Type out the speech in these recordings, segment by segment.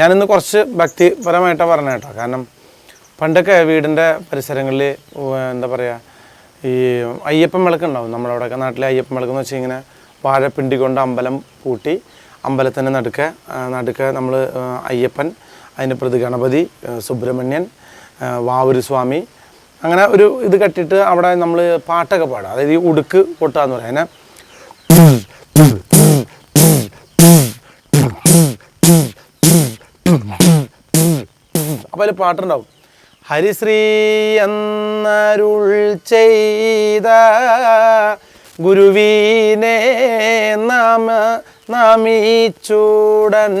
ഞാനിന്ന് കുറച്ച് ഭക്തിപരമായിട്ടാണ് പറഞ്ഞ കേട്ടോ. കാരണം പണ്ടൊക്കെ വീടിന്റെ പരിസരങ്ങളിൽ എന്താ പറയുക ഈ അയ്യപ്പൻ വിളക്ക് ഉണ്ടാവും. നമ്മളവിടെയൊക്കെ നാട്ടിലെ അയ്യപ്പൻ വിളക്ക് എന്ന് വെച്ചാൽ ഇങ്ങനെ വാഴപ്പിണ്ടി കൊണ്ട് അമ്പലം പൂട്ടി അമ്പലത്തിന്റെ നടുക്ക് നടുക്ക് നമ്മൾ അയ്യപ്പൻ അതിന്റെ പ്രതി ഗണപതി സുബ്രഹ്മണ്യൻ ആ, സ്വാമി അങ്ങനെ ഒരു ഇത് കെട്ടിയിട്ട് അവിടെ നമ്മൾ പാട്ടൊക്കെ പാടുക. അതായത് ഈ ഉടുക്ക് കൊട്ടുക എന്ന് പറയാം. അപ്പോൾ അതിൽ പാട്ടുണ്ടാവും. ഹരിശ്രീ എന്നരുൾ ചെയ്ത ഗുരുവീനെ നാമ നാമീച്ചൂടൻ.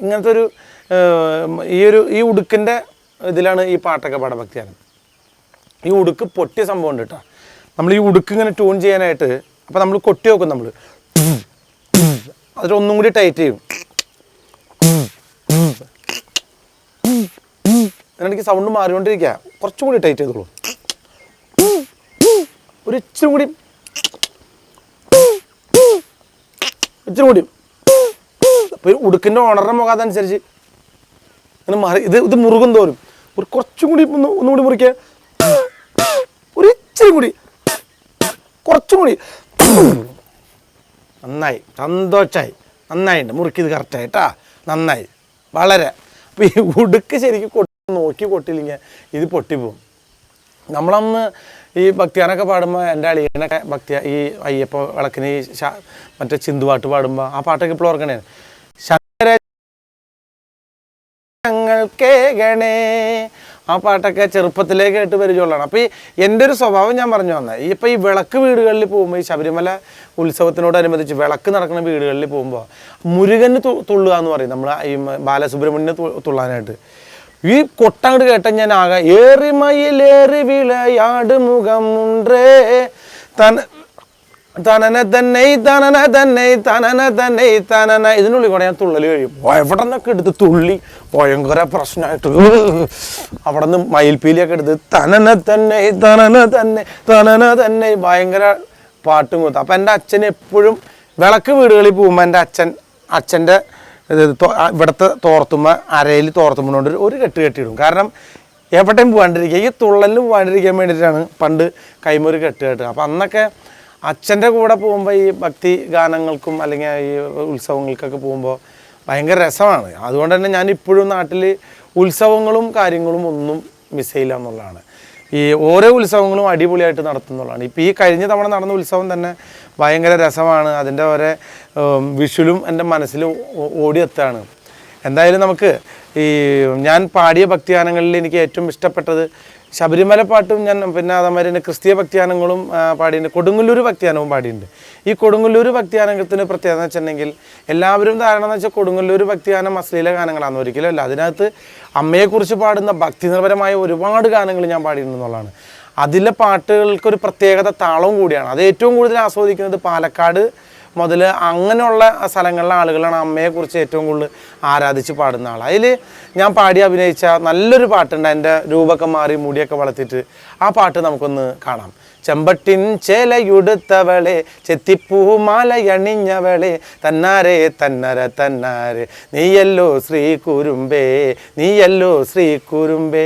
ഇങ്ങനത്തെ ഒരു ഈ ഒരു ഈ ഉടുക്കിന്റെ ഇതിലാണ് ഈ പാട്ടൊക്കെ പാടാൻ ഭക്തിയാണ്. ഈ ഉടുക്ക് പൊട്ടിയ സംഭവം ഉണ്ട് കേട്ടോ. നമ്മൾ ഈ ഉടുക്ക് ഇങ്ങനെ ട്യൂൺ ചെയ്യാനായിട്ട് അപ്പോൾ നമ്മൾ കൊട്ടി നോക്കും നമ്മൾ അതിൽ ഒന്നും കൂടി ടൈറ്റ് ചെയ്യും. എനിക്ക് സൗണ്ട് മാറിക്കൊണ്ടിരിക്കുക കുറച്ചും കൂടി ടൈറ്റ് ചെയ്തോളൂ. ഒരു ഇച്ചിരി കൂടി. ഇച്ചിരി കൂടി. അപ്പോൾ ഉടുക്കിന്റെ ഉടുക്കിന്റെ ഓണറിന്റെ മുഖം മാറി. ഇത് ഇത് മുറുകും തോറും. ഒരു കുറച്ചും കൂടി ഒന്ന് ഒന്നുകൂടി മുറിക്കുക ഒരു ഇച്ചിരി കൂടി. കുറച്ചും കൂടി. നന്നായി. സന്തോഷമായി നന്നായിട്ടുണ്ട് മുറുക്കിയത് കറക്റ്റായിട്ടാ നന്നായി. വളരെ. അപ്പോൾ ഈ ഉടുക്ക് ശരിക്കും നോക്കി പൊട്ടില്ലെങ്കിൽ ഇത് പൊട്ടിപ്പോവും. നമ്മളന്ന് ഈ ഭക്തിയാനൊക്കെ പാടുമ്പോൾ എന്റെ അളിയനൊക്കെ ഭക്തി ഈ അയ്യപ്പ വിളക്കിന് ഈ മറ്റേ ചിന്തുപാട്ട് പാടുമ്പോൾ ആ പാട്ടൊക്കെ ഇപ്പോൾ ഓർക്കണേ. ശങ്കര ആ പാട്ടൊക്കെ ചെറുപ്പത്തിലേ കേട്ട് പരിചയമുള്ളതാണ്. അപ്പോൾ ഈ എന്റെ ഒരു സ്വഭാവം ഞാൻ പറഞ്ഞു വന്നത് ഈ ഇപ്പോൾ ഈ വിളക്ക് വീടുകളിൽ പോകുമ്പോൾ ഈ ശബരിമല ഉത്സവത്തിനോടനുബന്ധിച്ച് വിളക്ക് നടക്കുന്ന വീടുകളിൽ പോകുമ്പോൾ മുരുകന് തുള്ളുക എന്ന് പറയും. നമ്മൾ ഈ ബാലസുബ്രഹ്മണ്യനെ തുള്ളാനായിട്ട്. ഈ കൊട്ടങ്ങട് കേട്ട ഞാൻ ആകെ ഏറിമയിലേറി വിളയാട് മുഖമുണ്ടേ തന തനന തന്നെ തനന തന്നെ തനന തന്നെ തനന. ഇതിനുള്ളിൽ കൂടെ ഞാൻ തുള്ളൽ കഴിയും. എവിടെ നിന്നൊക്കെ എടുത്ത് തുള്ളി. ഭയങ്കര പ്രശ്നമായിട്ട് അവിടെ നിന്ന് മയിൽപ്പീലിയൊക്കെ എടുത്ത് തനന തന്നെ തനന തന്നെ തനന തന്നെ. ഭയങ്കര പാട്ടും കൂത്തും. അപ്പം എന്റെ അച്ഛൻ എപ്പോഴും വിളക്ക് വീടുകളിൽ പോകുമ്പോൾ എന്റെ അച്ഛൻ അച്ഛന്റെ ഇവിടുത്തെ തോർത്തുമ്മ അരയിൽ തോർത്തുമ്മനോണ്ട് ഒരു- കെട്ട് കെട്ടിയിടും. കാരണം എവിടെയും പോകാണ്ടിരിക്കുക ഈ തുള്ളലിൽ പോകാണ്ടിരിക്കാൻ വേണ്ടിയിട്ടാണ് പണ്ട് കൈമൊരു കെട്ട് കെട്ടുക. അപ്പം അന്നൊക്കെ അച്ഛന്റെ കൂടെ പോകുമ്പോൾ ഈ ഭക്തി ഗാനങ്ങൾക്കും അല്ലെങ്കിൽ ഈ ഉത്സവങ്ങൾക്കൊക്കെ പോകുമ്പോൾ ഭയങ്കര രസമാണ്. അതുകൊണ്ട് തന്നെ ഞാൻ ഇപ്പോഴും നാട്ടിൽ ഉത്സവങ്ങളും കാര്യങ്ങളും ഒന്നും മിസ് ചെയ്യില്ല എന്നുള്ളതാണ്. ഈ ഓരോ ഉത്സവങ്ങളും അടിപൊളിയായിട്ട് നടത്തുന്നുള്ളതാണ് ഇപ്പോൾ ഈ കഴിഞ്ഞ തവണ നടന്ന ഉത്സവം തന്നെ ഭയങ്കര രസമാണ്. അതിന്റെ ഓരോ വിഷുലും എന്റെ മനസ്സിൽ ഓടിയെത്താണ്. എന്തായാലും നമുക്ക് ഈ ഞാൻ പാടിയ ഭക്തിഗാനങ്ങളിൽ എനിക്ക് ഏറ്റവും ഇഷ്ടപ്പെട്ടത് ശബരിമല പാട്ടും ഞാൻ പിന്നെ അതേമാതിരി തന്നെ ക്രിസ്തീയ ഭക്തിയാനങ്ങളും പാടിയിട്ടുണ്ട് കൊടുങ്ങല്ലൂർ ഭക്തിയാനവും പാടിയിട്ടുണ്ട് ഈ കൊടുങ്ങല്ലൂർ ഭക്തിയാനത്തിന് പ്രത്യേകത എന്ന് വെച്ചിട്ടുണ്ടെങ്കിൽ എല്ലാവരും ധാരണ എന്ന് വെച്ചാൽ കൊടുങ്ങല്ലൂർ ഭക്തിയാനം അശ്ലീല ഗാനങ്ങളാണെന്ന് ഒരിക്കലും അല്ല. അതിനകത്ത് അമ്മയെക്കുറിച്ച് പാടുന്ന ഭക്തിനിർഭരമായ ഒരുപാട് ഗാനങ്ങൾ ഞാൻ പാടിയിട്ടുണ്ടെന്നുള്ളതാണ് അതിലെ പാട്ടുകൾക്ക് ഒരു പ്രത്യേകത താളവും കൂടിയാണ്. അത് ഏറ്റവും കൂടുതൽ ആസ്വദിക്കുന്നത് പാലക്കാട് മുതൽ അങ്ങനെയുള്ള സ്ഥലങ്ങളിലെ ആളുകളാണ് അമ്മയെക്കുറിച്ച് ഏറ്റവും കൂടുതൽ ആരാധിച്ച് പാടുന്ന ആൾ അതിൽ ഞാൻ പാടി അഭിനയിച്ച നല്ലൊരു പാട്ടുണ്ട്. എന്റെ രൂപമൊക്കെ മാറി മുടിയൊക്കെ വളർത്തിയിട്ട് ആ പാട്ട് നമുക്കൊന്ന് കാണാം. ചെമ്പട്ടിൻ ചേലയുടുത്തവളെ ചെത്തിപ്പൂമാലയണിഞ്ഞവളെ തന്നാരെ തന്നര തന്നാരെ. നീയല്ലോ ശ്രീ കുരുമ്പേ നീയല്ലോ ശ്രീ കുരുമ്പേ.